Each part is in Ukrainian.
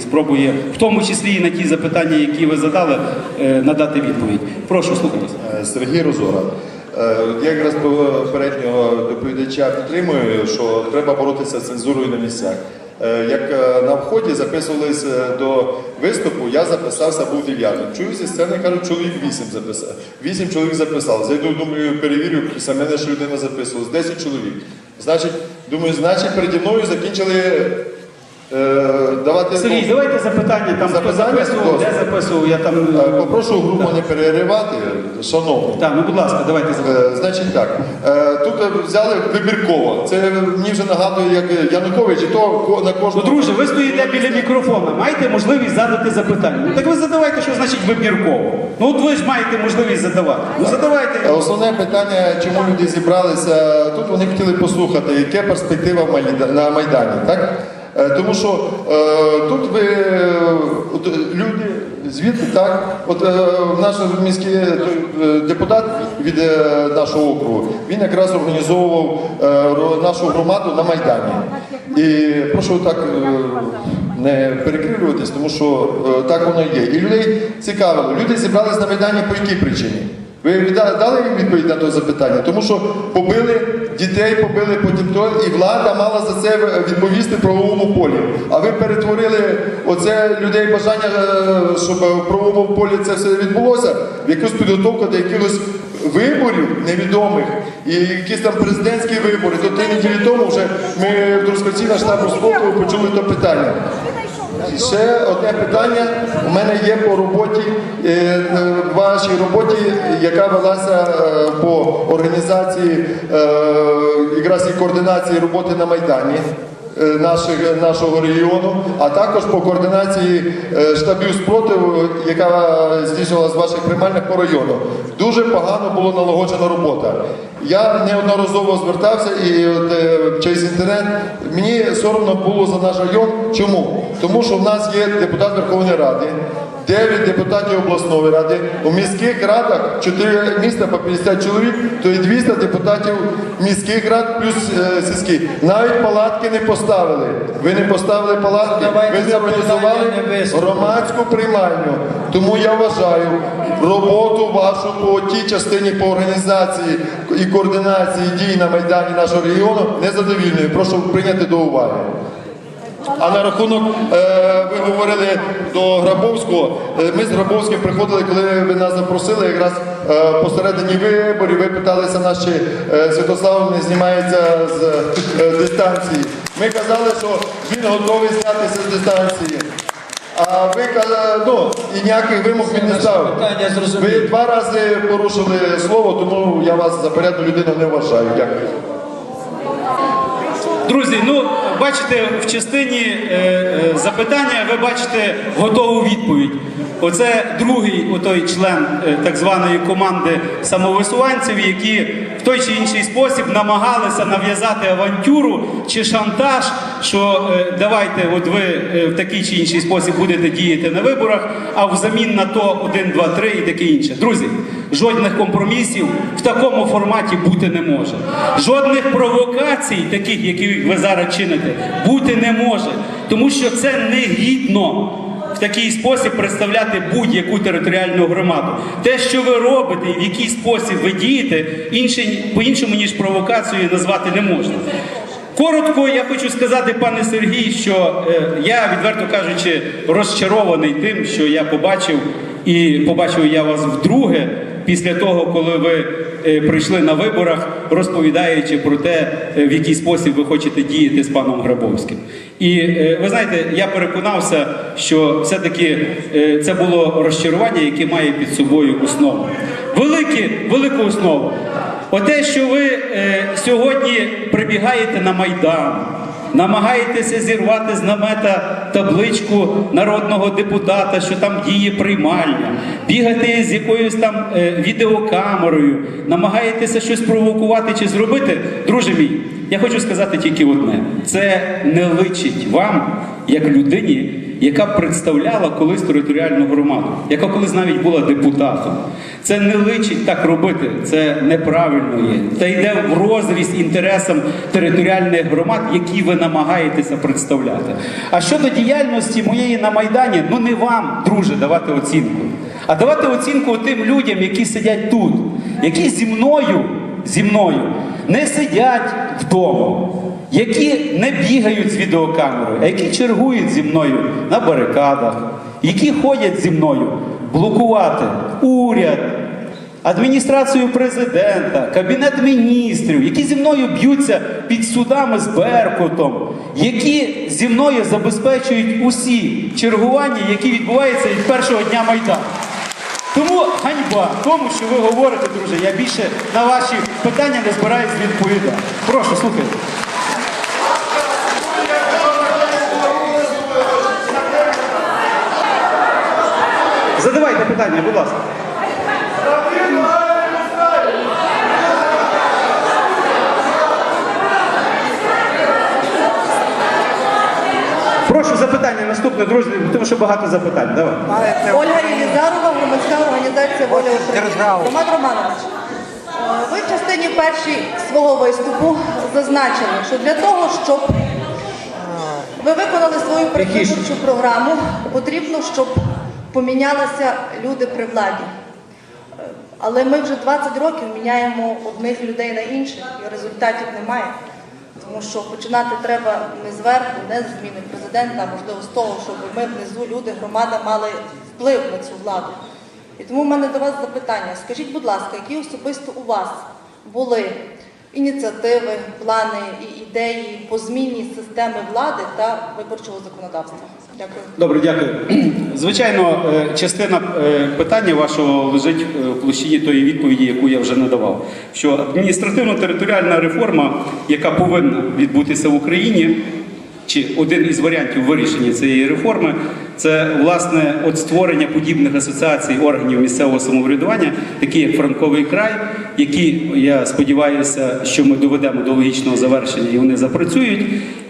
спробує, в тому числі і на ті запитання, які ви задали, е, надати відповідь. Прошу слухатися. Е, Сергій Розора. Е, Я якраз попереднього доповідача підтримую, що треба боротися з цензурою на місцях. Як на вході записувались е, до виступу, я записався, був дев'ятим. Чую зі сцени, кажуть, чоловік вісім записав. Вісім чоловік записав. Зайду, думаю, перевірю, після мене ж людина записувалась. Десять чоловік. Значить, думаю, значить, переді мною закінчили давати. Сергій, давайте запитання там, хто Запитання? записував, де записував, я там. Е, Попрошу групу не переривати, шановні. Так, ну будь ласка, давайте запитання. Е, Значить так, е, тут е, взяли вибірково. Це мені вже нагадує, як Янукович, і то ко- на Ну, кожну. друже, ви стоїте біля мікрофона, маєте можливість задати запитання. Ну так ви задавайте, що значить вибірково. Ну от ви ж маєте можливість задавати. Ну Е, задавайте. Основне питання, чому люди зібралися, тут вони хотіли послухати, яке перспектива в Майда- на Майдані, так? Е, Тому що е, тут ви от, люди звідти так, от е, наш міський депутат від нашого округу, він якраз організовував нашу громаду на Майдані. І прошу так не перекривлюватись, тому що так воно є. І людей цікавило. Люди зібрались на Майдані по якій причині? Ви дали їм відповідь на те запитання? Тому що побили дітей, побили потім то, і влада мала за це відповісти правовому полі. А ви перетворили оце людей бажання, е, щоб в правовому полі це все відбулося, в якусь підготовку до якихось виборів невідомих і якісь там президентські вибори. То три неділі тому вже ми в Трускавці на штабу спорту почули то питання. Ще одне питання у мене є по роботі, е, вашій роботі, яка велася е, по організації е, якраз і координації роботи на Майдані. Е, Наших, нашого регіону, а також по координації е, штабів спротиву, яка здійснювалася з ваших приймальних по району. Дуже погано було налагоджена робота. Я неодноразово звертався і от, е, через інтернет мені соромно було за наш район. Чому? Тому що в нас є депутат Верховної Ради, 9 депутатів обласної ради. У міських радах 4 міста по 50 чоловік, то є 200 депутатів міських рад плюс е, сільських. Навіть палатки не поставили. Ви не поставили палатки, ви не організували громадську приймальню. Тому я вважаю роботу вашу по тій частині по організації і координації дій на майдані нашого регіону незадовільною. Прошу прийняти до уваги. А на рахунок, е, ви говорили до Грабовського. Е, Ми з Грабовським приходили, коли ви нас запросили, якраз е, посередині виборів, ви питалися нас, чи е, Святослав не знімається з дистанції. Ми казали, що він готовий знятися з дистанції. А ви казали, ну, і ніяких вимог він не зрозуміло. Ви два рази порушили слово, тому я вас за порядну людину не вважаю. Дякую. Друзі, ну бачите, в частині е, е, запитання ви бачите готову відповідь. Оце другий отой член е, так званої команди самовисуванців, які в той чи інший спосіб намагалися нав'язати авантюру чи шантаж, що е, давайте, от ви е, в такий чи інший спосіб будете діяти на виборах, а взамін на то 1, 2, 3 і таке інше. Друзі, жодних компромісів в такому форматі бути не може. Жодних провокацій, таких, які ви зараз чините, бути не може. Тому що це негідно в такий спосіб представляти будь-яку територіальну громаду. Те, що ви робите і в який спосіб ви дієте, по-іншому, ніж провокацією назвати не можна. Коротко я хочу сказати, пане Сергій, що е, я, відверто кажучи, розчарований тим, що я побачив, і побачив я вас вдруге після того, коли ви е, прийшли на виборах, розповідаючи про те, е, в який спосіб ви хочете діяти з паном Грабовським. І ви знаєте, я переконався, що все-таки це було розчарування, яке має під собою основу. Велике, велику основу. Оте, що ви е, сьогодні прибігаєте на Майдан, намагаєтеся зірвати з намета табличку народного депутата, що там діє приймальня, бігати з якоюсь там е, відеокамерою, намагаєтеся щось провокувати чи зробити, друже мій, я хочу сказати тільки одне: це не личить вам, як людині, яка представляла колись територіальну громаду, яка колись навіть була депутатом. Це не личить так робити, це неправильно є. Це йде в розріз інтересам територіальних громад, які ви намагаєтеся представляти. А щодо діяльності моєї на Майдані, ну не вам, друже, давати оцінку, а давати оцінку тим людям, які сидять тут, які зі мною, зі мною не сидять вдома, які не бігають з відеокамерою, а які чергують зі мною на барикадах, які ходять зі мною блокувати уряд, адміністрацію президента, кабінет міністрів, які зі мною б'ються під судами з Беркутом, які зі мною забезпечують усі чергування, які відбуваються від першого дня Майдану. Тому ганьба тому, що ви говорите, друже, я більше на ваші питання не збираюсь відповідати. Прошу, слухайте. Задавайте питання, будь ласка. Прошу запитання наступне, друзі, тому що багато запитань. Давай. Ольга Єлізарова, громадська організація Воля України. Роман Романович, е, ви в частині першій свого виступу зазначили, що для того, щоб ви виконали свою передвиборчу програму, потрібно, щоб помінялися люди при владі. Але ми вже 20 років міняємо одних людей на інших, і результатів немає. Тому що починати треба не зверху, не з зміни президента, а можливо з того, щоб ми внизу, люди, громада мали вплив на цю владу. І тому в мене до вас запитання. Скажіть, будь ласка, які особисто у вас були ініціативи, плани і ідеї по зміні системи влади та виборчого законодавства? Дякую. Добре, дякую. Звичайно, е, частина е, питання вашого лежить е, в площині тої відповіді, яку я вже надавав. Що адміністративно-територіальна реформа, яка повинна відбутися в Україні, чи один із варіантів вирішення цієї реформи, це власне от створення подібних асоціацій органів місцевого самоврядування, такі як Франковий край, які я сподіваюся, що ми доведемо до логічного завершення і вони запрацюють.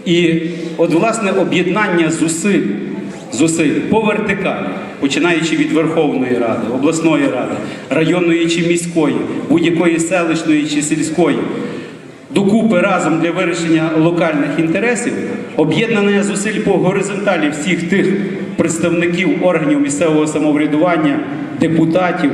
І от власне об'єднання зусиль зусиль по вертикалі, починаючи від Верховної Ради, обласної ради, районної чи міської, будь-якої селищної чи сільської, докупи разом для вирішення локальних інтересів, об'єднання зусиль по горизонталі всіх тих представників органів місцевого самоврядування, депутатів.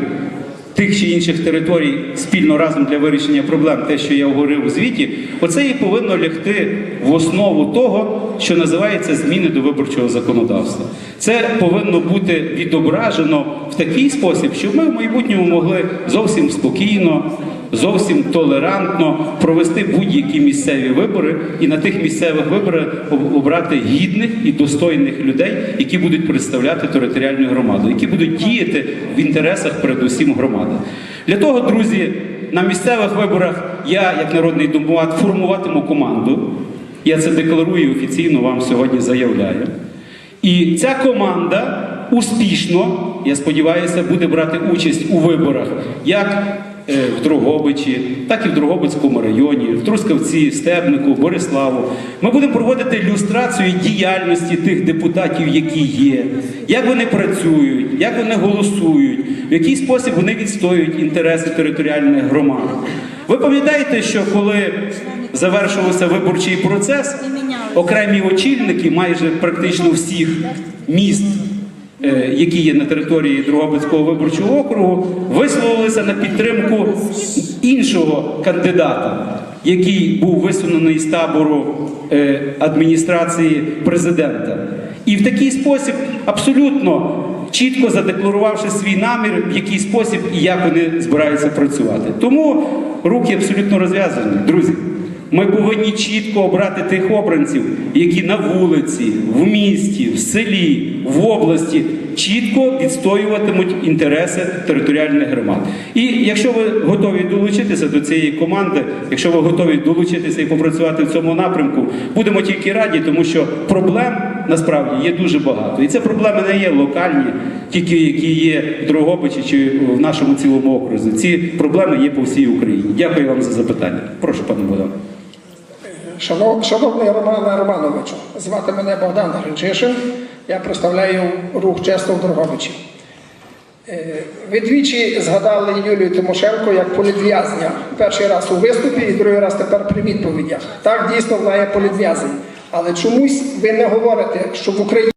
Тих чи інших територій спільно разом для вирішення проблем, те, що я говорив у звіті, оце і повинно лягти в основу того, що називається зміни до виборчого законодавства. Це повинно бути відображено в такий спосіб, щоб ми в майбутньому могли зовсім спокійно, зовсім толерантно провести будь-які місцеві вибори і на тих місцевих виборах обрати гідних і достойних людей, які будуть представляти територіальну громаду, які будуть діяти в інтересах передусім громади. Для того, друзі, на місцевих виборах я, як народний думат, формуватиму команду. Я це декларую і офіційно вам сьогодні заявляю. І ця команда успішно, я сподіваюся, буде брати участь у виборах як в Дрогобичі, так і в Дрогобицькому районі, в Трускавці, Стебнику, Бориславу. Ми будемо проводити ілюстрацію діяльності тих депутатів, які є, як вони працюють, як вони голосують, в який спосіб вони відстоюють інтереси територіальних громад. Ви пам'ятаєте, що коли завершувався виборчий процес, окремі очільники майже практично всіх міст, е, які є на території Дрогобицького виборчого округу, висловилися на підтримку іншого кандидата, який був висунений з табору е, адміністрації президента. І в такий спосіб абсолютно чітко задекларувавши свій намір, в який спосіб і як вони збираються працювати. Тому руки абсолютно розв'язані, друзі. Ми повинні чітко обрати тих обранців, які на вулиці, в місті, в селі, в області чітко відстоюватимуть інтереси територіальних громад. І якщо ви готові долучитися до цієї команди, якщо ви готові долучитися і попрацювати в цьому напрямку, будемо тільки раді, тому що проблем насправді є дуже багато. І це проблеми не є локальні, тільки які є в Дрогобичі чи в нашому цілому окрузі. Ці проблеми є по всій Україні. Дякую вам за запитання. Прошу, пане Богдан. Шанов- Шановний Романе Романовичу, звати мене Богдан Гринчишин. Я представляю рух чесно в Дрогобичі. Е, Ви двічі згадали Юлію Тимошенко як політв'язня. Перший раз у виступі і другий раз тепер при відповідях. Так, дійсно, вона є політв'язень. Але чомусь ви не говорите, що в Україні.